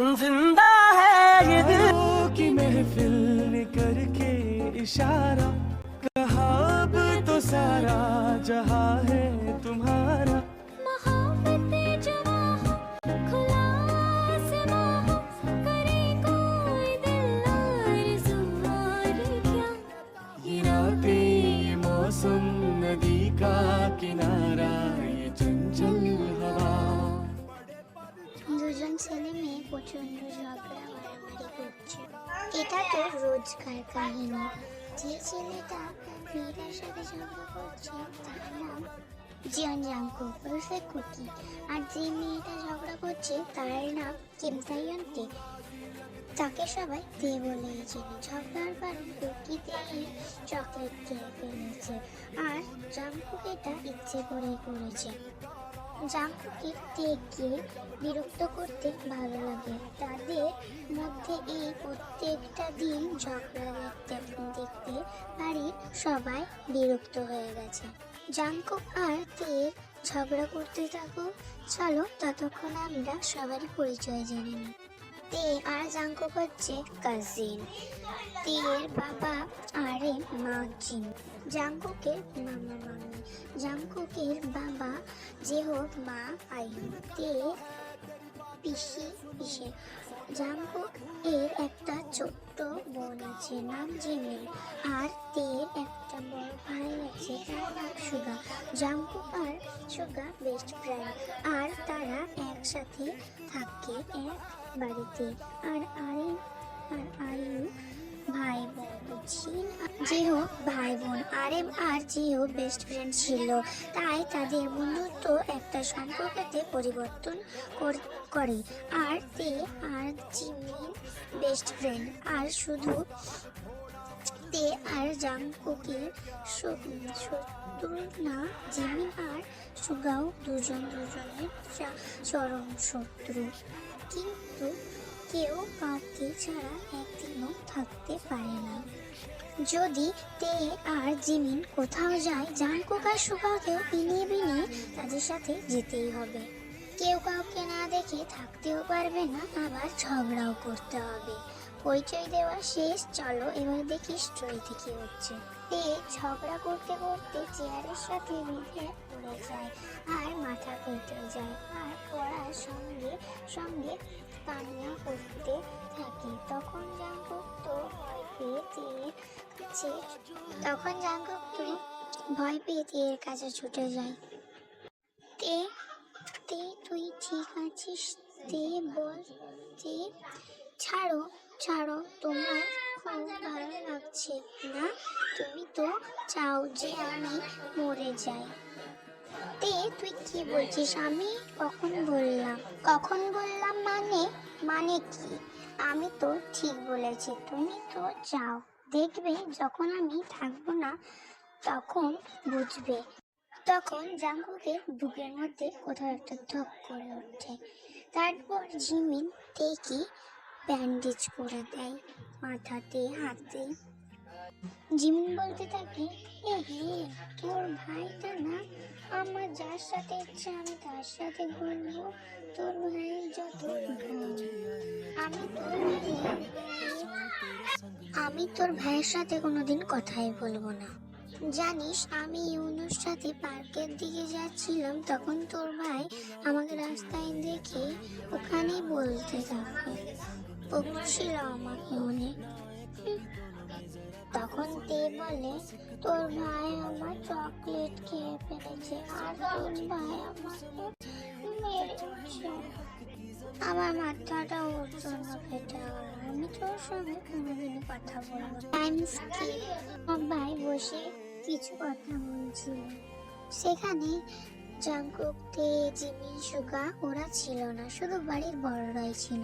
ज़िंदा है ये दिल। की महफिल करके इशारा। कहा तो सारा जहाँ রোজকার কাহিনী। যে ছেলেটা মেয়েটার সাথে ঝগড়া করছে, তার নাম জিয়ন জাংকু, ওরফে কুকি। আর যে মেয়েটা ঝগড়া করছে, তার নাম কিম তাইয়ন তে তাকে সবাই তে বলেই চেনে ঝগড়ার কারণ কুকি তেয়ের চকলেট খেয়ে ফেলেছে। আর জাংকুক এটা ইচ্ছে করেই করেছে। জাঙ্কুকে তেকে বিরক্ত করতে ভালো লাগে। তাদের মধ্যে এই প্রত্যেকটা দিন ঝগড়া দেখতে দেখতে বাড়ির সবাই বিরক্ত হয়ে গেছে। জাঙ্কুক আর তের ঝগড়া করতে থাকো চলো ততক্ষণ আমরা সবারই পরিচয় জেনে নিই। তে আর জাঙ্কুক হচ্ছে কাজিন তের বাবা আরে মা জিন। জাঙ্কুকের মামা মামি জাঙ্কুকের বাবা যে হোক মা আয়ু তে পিসি, পিসে। জাঙ্কুক এর একটা ছোট্ট বোন আছে, নাম জিমিন আর তের একটা বড় ভাই আছে, তার নাম সুগা। জাঙ্কুক আর সুগা বেস্ট ফ্রেন্ড আর তারা একসাথে থাকে এক বাড়িতে। আর আরে আর আয়ু জিন যে হোক ভাই বোন আরেম আর জিও বেস্ট ফ্রেন্ড ছিল, তাই তাদের বন্ধুত্ব একটা সম্পর্কতে পরিবর্তন করে আর তে আর জিমিন বেস্ট ফ্রেন্ড আর শুধু তে আর জাংকুকের শত্রু না জিমিন আর সুগাও দুজন দুজনের চরম শত্রু। কিন্তু কেউ কাউকে ছাড়া একদিনও থাকতে পারে না। যদি তে আর জিমিন কোথাও যায় জাংকুক আর সুগাকেও বিনিয়ে বিনিয়ে তাদের সাথে যেতেই হবে। কেউ কাউকে না দেখে থাকতেও পারবে না, আবার ঝগড়াও করতে হবে। পরিচয় দেওয়া শেষ, চলো এবার দেখি স্টোরিতে কি হচ্ছে। তে ঝগড়া করতে করতে চেয়ারের সাথে বিঁধে পড়ে যায় আর মাথা কেটে যায় আর পড়ার সঙ্গে সঙ্গে কান্না করতে থাকে। তখন জাঙ্কুক তো ভয় পেয়ে তখন জাঙ্কুক তো ভয় পেয়ে তের কাছে ছুটে যায় তে তে, তুই ঠিক আছিস? তে বল, তে। ছাড়ো ছাড়ো, তোমার খুব ভালো লাগছে, না? তুমি তো চাও যে আমি মরে যাই। তে, তুই কি বলছিস? আমি কখন বললাম? কখন বললাম মানে মানে কি? আমি তো ঠিক বলেছি, তুমি তো চাও। দেখবে যখন আমি থাকব না, তখন বুঝবে। তখন জাঙ্গুকে বুকের মধ্যে কোথাও একটা ধপ করে ওঠে। তারপর জিমিন দেখি ব্যান্ডেজ করে দেয়, মাথাতে, হাতে। জিমিন বলতে থাকে এ হে তোর ভাইটা না? আমার যার সাথে ইচ্ছে, আমি তার সাথে ঘুরবো। তোর ভাইয়ের যত আমি তোর আমি তোর ভাইয়ের সাথে কোনোদিন কথাই বলব না। জানিস, আমি ইউনুর সাথে পার্কের দিকে যাচ্ছিলাম, তখন তোর ভাই আমাকে রাস্তায় দেখে ওখানেই বলতে থাকে বকছিল আমাকে মনে হুম। তখন বলে, তোর ভাই আমার চকলেট খেয়ে ফেলেছে আর তোর ভাই আমাকে মেরেছে। আমার মাথাটা ওর জন্য ফেটে আমি তোর সঙ্গে কোনোদিনই কথা বলব টাইম ভাই বসে কিছু কথা বলছিল। সেখানে জাঙ্কুক তে জিমিন সুগা ওরা ছিল না, শুধু বাড়ির বড়রাই ছিল।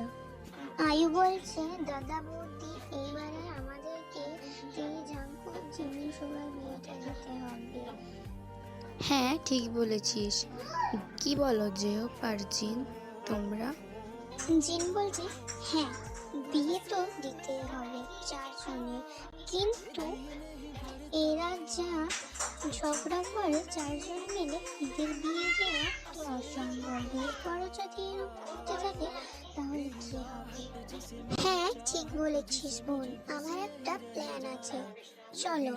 আয়ু বলছে, দাদা বৌদি, এইবারে আমাদেরকে বিয়েটা দিতে হবে হ্যাঁ ঠিক বলেছিস। কি বলো যেও পারজিন তোমরা? জিন বলছে হ্যাঁ বিয়ে তো দিতেই হবে চারজনের কিন্তু এরা যা ঝগড়া করে চারজন মিলে এদের বিয়ে দেওয়া তো অসম্ভব এরপরও যদি এরকম করতে থাকে তাহলে কি হবে? হ্যাঁ ঠিক বলেছিস বোন। আমার একটা প্ল্যান আছে। চলো,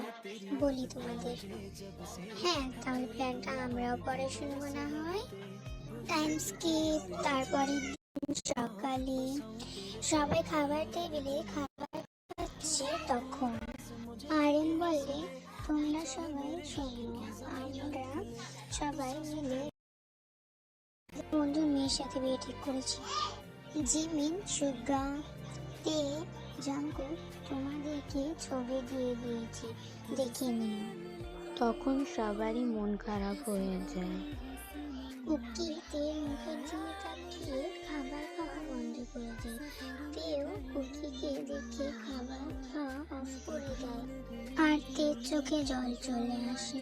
বলি তোমাদের। হ্যাঁ তাহলে প্ল্যানটা আমরাও পরে শুনব না হয়। টাইম স্কিপ তারপরে সকালে সবাই খাবার টেবিলে খাবার খাচ্ছে তখন। আরেন বলে, তোমরা সবাই শোনো, আমরা সবাই মিলে বন্ধু মেয়ের সাথে বিয়ে ঠিক করেছি। জিমিন সুগা তে জাঙ্কু তোমাদেরকে ছবি দিয়ে দিয়েছি দেখে নিও। তখন সবারই মন খারাপ হয়ে যায়। কুকি তের মুখের দিকে তাকিয়ে খাবার খাওয়া বন্ধ করে দেয়। তেও কুকিকে দেখে খাবার খাওয়া অফ করে দেয়। আর তের চোখে জল চলে আসে।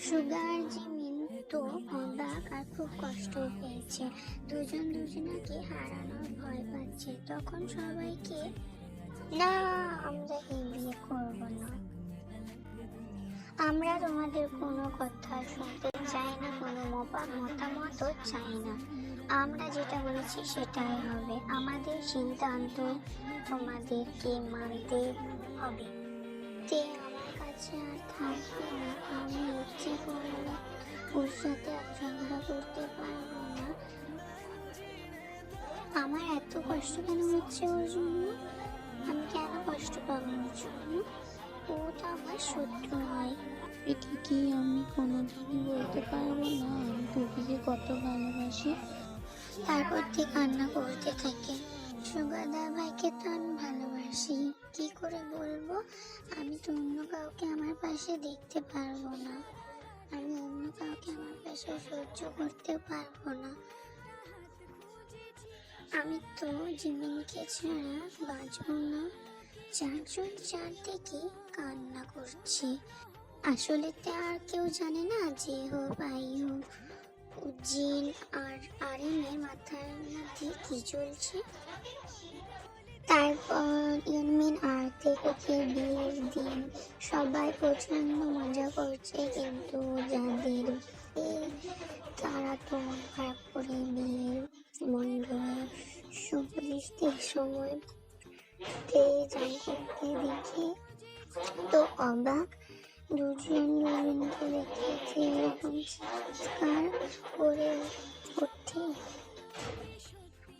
সুগার জিমিন তো অবাক আর খুব কষ্ট পেয়েছে। দুজন দুজনাকে হারানোর ভয় পাচ্ছে। তখন সবাইকে না, আমরা এই বিয়ে করব না। আমরা তোমাদের কোনো কথা শুনতে চাই না, কোনো মতামতও চাই না। আমরা যেটা বলেছি সেটাই হবে। আমাদের সিদ্ধান্ত তোমাদেরকে মানতে হবে। তে আমার কাছে আর থাকবে না, আমি ইচ্ছে করলে ওর সাথে আর ঝগড়া করতে পারব না। আমার এত কষ্ট কেন হচ্ছে ওর জন্য? আমি কেন কষ্ট পাবো জন্য ও তো আমার শত্রু নয়। এটা কি আমি কোনোদিনই বলতে পারব না। আমি কুকিকে কত ভালোবাসি, তারপর থেকে কান্না করতে থাকে। সুগাদা ভাইকে তো আমি ভালোবাসি। কি করে বলব? আমি তো অন্য কাউকে আমার পাশে দেখতে পারব না। আমি অন্য কাউকে আমার পাশে সহ্য করতে পারব না। আমি তো জিমিনকে ছাড়া বাঁচব না। চারজন চারদিকে কান্না করছে। আসলে তো আর কেউ জানে না যে হোক ভাই হোক জিন আর আরিনের মাথার মধ্যে কি চলছে। তারপর ইউনমিন আর থেকে বিয়ের দিন। সবাই প্রচণ্ড মজা করছে কিন্তু যাদের তারা তো খারাপ করে বিয়ের সুপুলিশদের সময় দেখে তো অবাক, দুজন দুজনকে দেখেছে এরকম চিৎকার করে ওঠে।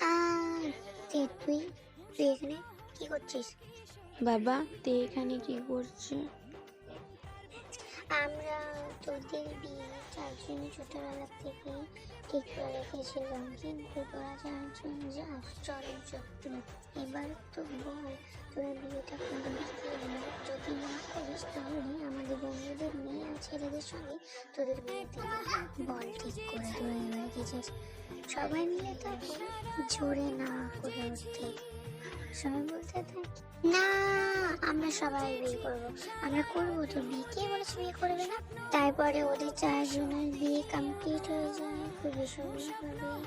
আর তুই তুই এখানে কি করছিস? বাবা, তে এখানে কি করছে? আমরা তোদের বিয়ে চার জন্য ছোটবেলা থেকে ঠিক করে রেখেছিলাম, কিন্তু তোরা চারজন যা চরম শত্রু এবার তো বল তোরা বিয়েটা করবি? যদি না করিস তাহলে আমাদের বন্ধুদের মেয়ে আর ছেলেদের সঙ্গে তোদের বিয়ে দিবি বল ঠিক করে তোরা এবার সবাই মিলে তখন জোরে না করে উঠতে সবাই বলতে থাকে না, আমরা সবাই বিয়ে করব। আমরা করব তো, বিয়ে কে বলেছে বিয়ে করবে না? তারপরে ওদের চারজনের বিয়ে কমপ্লিট হয়ে যায়, খুবই সুন্দরভাবে।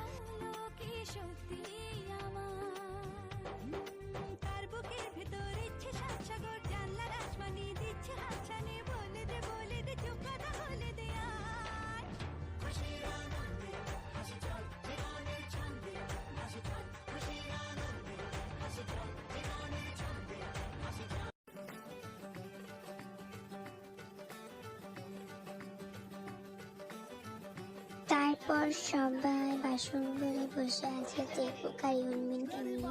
তারপর সবাই বাসন ঘরে বসে আছে দেবুক ইউনমিনকে নিয়ে।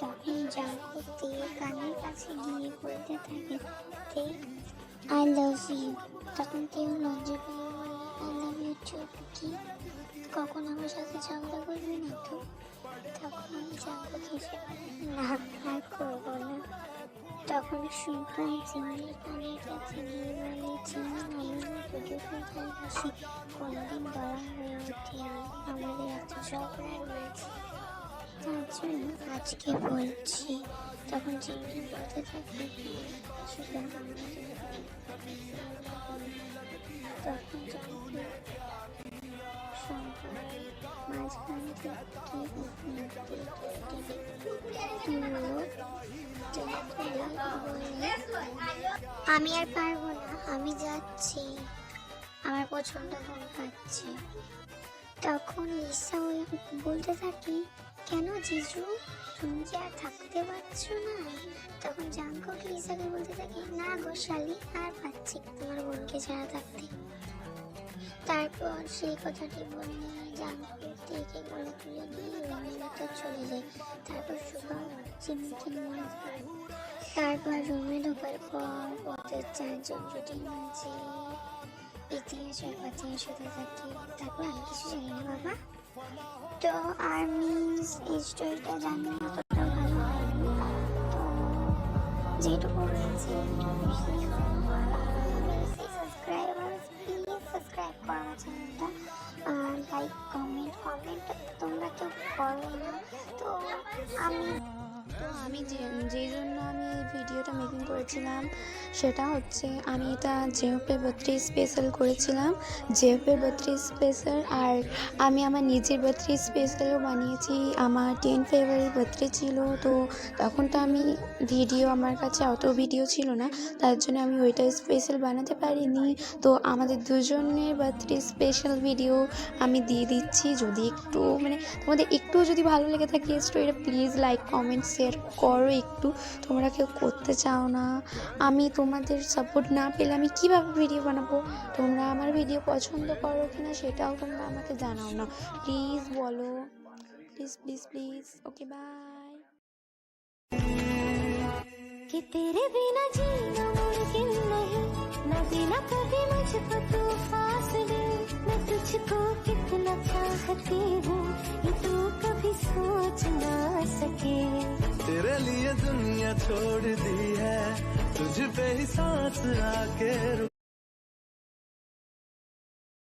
তখন জাঙ্কুতে কানের কাছে গিয়ে বলতে থাকে আই লাভ ইউ তখন কেউ লজ্জা পেয়ে বলে আই লাভ ইউ টু কি? কখন আমার সাথে ঝগড়া করবি না তো? তখন জাঙ্কু হেসে বলে, না আর করব না। তখন সুগার জিমির কানের কাছে গিয়ে বলে জিমি আমি না তোকে ভালোবাসি কোনোদিন বলা হয়ে ওঠেনি আমাদের এত ঝগড়া রয়েছে তার জন্য আজকে বলছি তখন জিমি বলতে থাকে তখন আমি আর পারব না, আমি যাচ্ছি। আমার প্রচণ্ড ঘুম পাচ্ছে। তখন লিসা ওই বলতে থাকি, কেন জিজু? তুমি কি আর থাকতে পারছ না? তখন জাঙ্কুক লিসাকে বলতে থাকি, না গো শালি, আর পাচ্ছি তোমার বোনকে ছাড়া থাকতে। তারপর সেই কথাটি বলে থেকে গলে তুলে নিয়ে চলে যায়। তারপর শুভম জিমিকে নিয়ে যায় তারপর রুমে ঢোকার পর ওদের চারজন জুটির মাঝে ইতিহাসের কথা শুধু থাকে তারপর আমি কিছু জানি না বাবা। তো আর মিন্স এই স্টোরিটা জানি অতটা ভালো তো যেটুকু হয়েছে সাবস্ক্রাইবার্স প্লিজ সাবস্ক্রাইব করো আমার চ্যানেলটা আর লাইক কমেন্ট কমেন্ট তোমরা কেউ করো না। তো আমি তো আমি যে যেই জন্য করেছিলাম। সেটা হচ্ছে আমি এটা জেওপে বার্থডে স্পেশাল করেছিলাম। জেওপে বার্থডে স্পেশাল আর আমি আমার নিজের বার্থডে স্পেশালও বানিয়েছি। আমার টেন ফেব্রুয়ারি বার্থডে ছিল। তো তখন তো আমি ভিডিও আমার কাছে অত ভিডিও ছিল না। তার জন্য আমি ওইটা স্পেশাল বানাতে পারিনি। তো আমাদের দুজনের বার্থডে স্পেশাল ভিডিও আমি দিয়ে দিচ্ছি। যদি একটু মানে তোমাদের একটু যদি ভালো লেগে থাকে স্টোরিটা প্লিজ লাইক কমেন্ট শেয়ার করো একটু। তোমরা কেউ করতে চাও না। আমি তোমাদের সাপোর্ট না পেলে আমি কীভাবে ভিডিও বানাবো তোমরা আমার ভিডিও পছন্দ করো কি না সেটাও তোমরা আমাকে জানাও না প্লিজ বলো please please please okay bye कि तेरे बिना जीना मुमकिन नहीं न कभी मुझको तू फासले मैं तुझको कितना चाहती हूँ, ये तू कभी सोच ना सके। तेरे लिए दुनिया छोड़ दी है, तुझ पे ही सांस आके रुक